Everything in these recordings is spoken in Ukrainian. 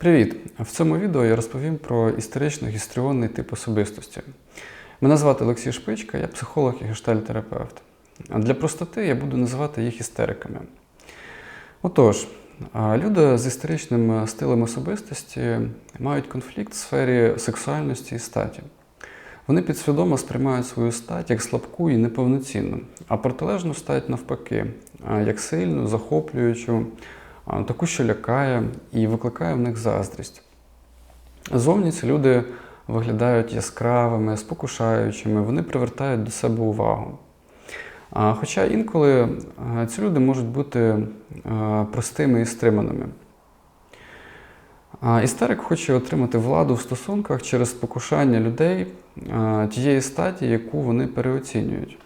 Привіт! В цьому відео я розповім про істерично-гістріонний тип особистості. Мене звати Олексій Шпичка, я психолог і гештальтерапевт. Для простоти я буду називати їх істериками. Отож, люди з істеричним стилем особистості мають конфлікт в сфері сексуальності і статі. Вони підсвідомо сприймають свою стать як слабку і неповноцінну, а протилежну стать навпаки, як сильну, захоплюючу, таку, що лякає і викликає в них заздрість. Зовні ці люди виглядають яскравими, спокушаючими, вони привертають до себе увагу. Хоча інколи ці люди можуть бути простими і стриманими. Істерик хоче отримати владу в стосунках через спокушання людей тієї статі, яку вони переоцінюють.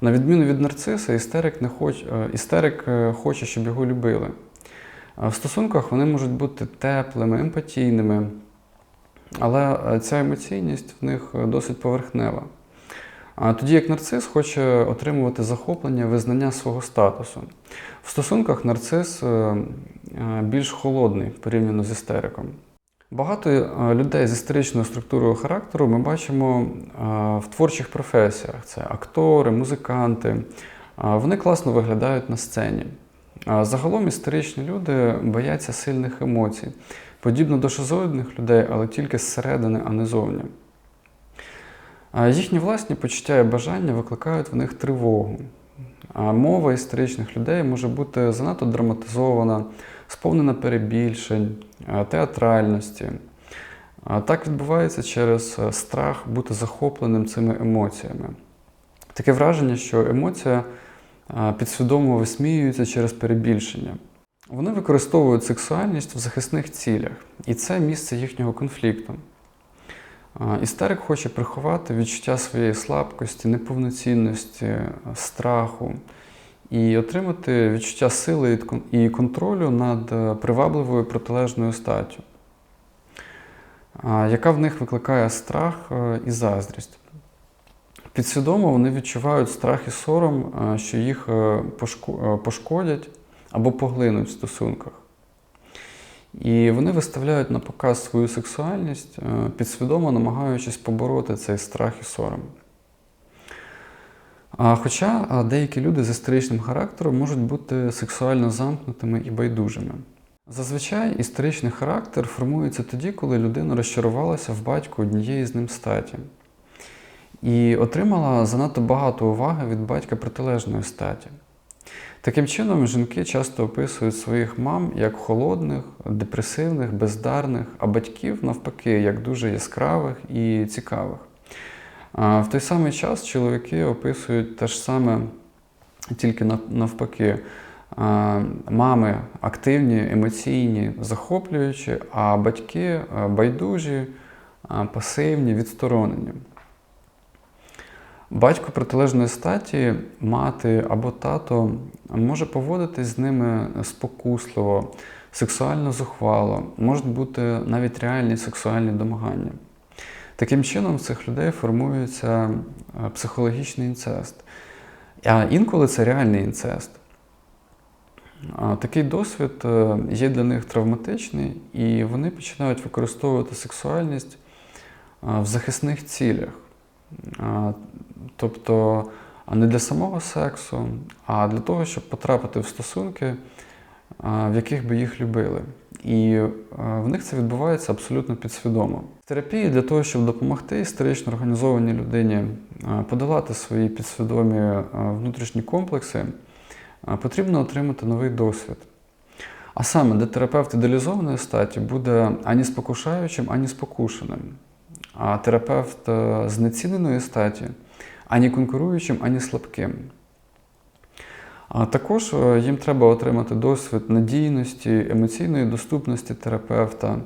На відміну від нарциса, істерик, не хоч, істерик е, хоче, щоб його любили. В стосунках вони можуть бути теплими, емпатійними, але ця емоційність в них досить поверхнева. А тоді як нарцис хоче отримувати захоплення, визнання свого статусу. В стосунках нарцис е, е, більш холодний порівняно з істериком. Багато е, людей з істеричною структурою характеру ми бачимо в творчих професіях: це актори, музиканти. Вони класно виглядають на сцені. Загалом істеричні люди бояться сильних емоцій, подібно до шизоїдних людей, але тільки зсередини, а не зовні. Їхні власні почуття і бажання викликають в них тривогу. Мова історичних людей може бути занадто драматизована, сповнена перебільшень, театральності. Так відбувається через е, страх бути захопленим цими емоціями. Таке враження, що емоція підсвідомо висміюється через перебільшення. Вони використовують сексуальність в захисних цілях, і це місце їхнього конфлікту. Істерик хоче приховати відчуття своєї слабкості, неповноцінності, страху і отримати відчуття сили і контролю над е, привабливою протилежною статтю, яка в них викликає страх е, і заздрість. Підсвідомо вони відчувають страх і сором, е, що їх е, е, пошкодять або поглинуть в стосунках. І вони виставляють на показ свою сексуальність, підсвідомо намагаючись побороти цей страх і сором. Хоча деякі люди з історичним характером можуть бути сексуально замкнутими і байдужими. Зазвичай історичний характер формується тоді, коли людина розчарувалася в батьку однієї з ним статі і отримала занадто багато уваги від батька протилежної статі. Таким чином, жінки часто описують своїх мам як холодних, депресивних, бездарних, а батьків навпаки, як дуже яскравих і цікавих. В той самий час чоловіки описують те ж саме, тільки навпаки. Мами активні, емоційні, захоплюючі, а батьки байдужі, пасивні, відсторонені. Батько протилежної статі, мати або тато може поводитись з ними спокусливо, сексуально зухвало, можуть бути навіть реальні сексуальні домагання. Таким чином, в цих людей формується е, психологічний інцест. А інколи це реальний інцест. Такий досвід е, є для них травматичний, і вони починають використовувати сексуальність е, в захисних цілях. Тобто не для самого сексу, а для того, щоб потрапити в стосунки, в яких би їх любили. І в них це відбувається абсолютно підсвідомо. Терапії для того, щоб допомогти історично організованій людині подолати свої підсвідомі внутрішні комплекси, потрібно отримати новий досвід. А саме, де терапевт ідеалізованої статі буде ані спокушаючим, ані спокушеним. Терапевт е, знеціненої статі ані конкуруючим, ані слабким. Також е, їм треба отримати досвід надійності, емоційної доступності терапевта,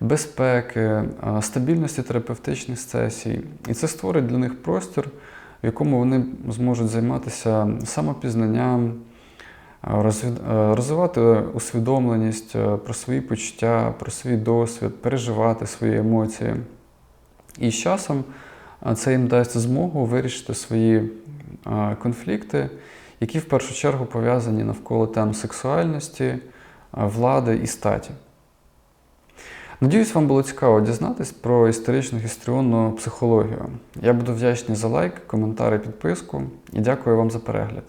безпеки, е, стабільності терапевтичних сесій. І це створить для них простір, в якому вони зможуть займатися самопізнанням, розвивати усвідомленість про свої почуття, про свій досвід, переживати свої емоції. І з часом це їм дасть змогу вирішити свої конфлікти, які в першу чергу пов'язані навколо тем сексуальності, влади і статі. Надіюсь, вам було цікаво дізнатись про історичну гістріонну психологію. Я буду вдячний за лайк, коментар і підписку і дякую вам за перегляд.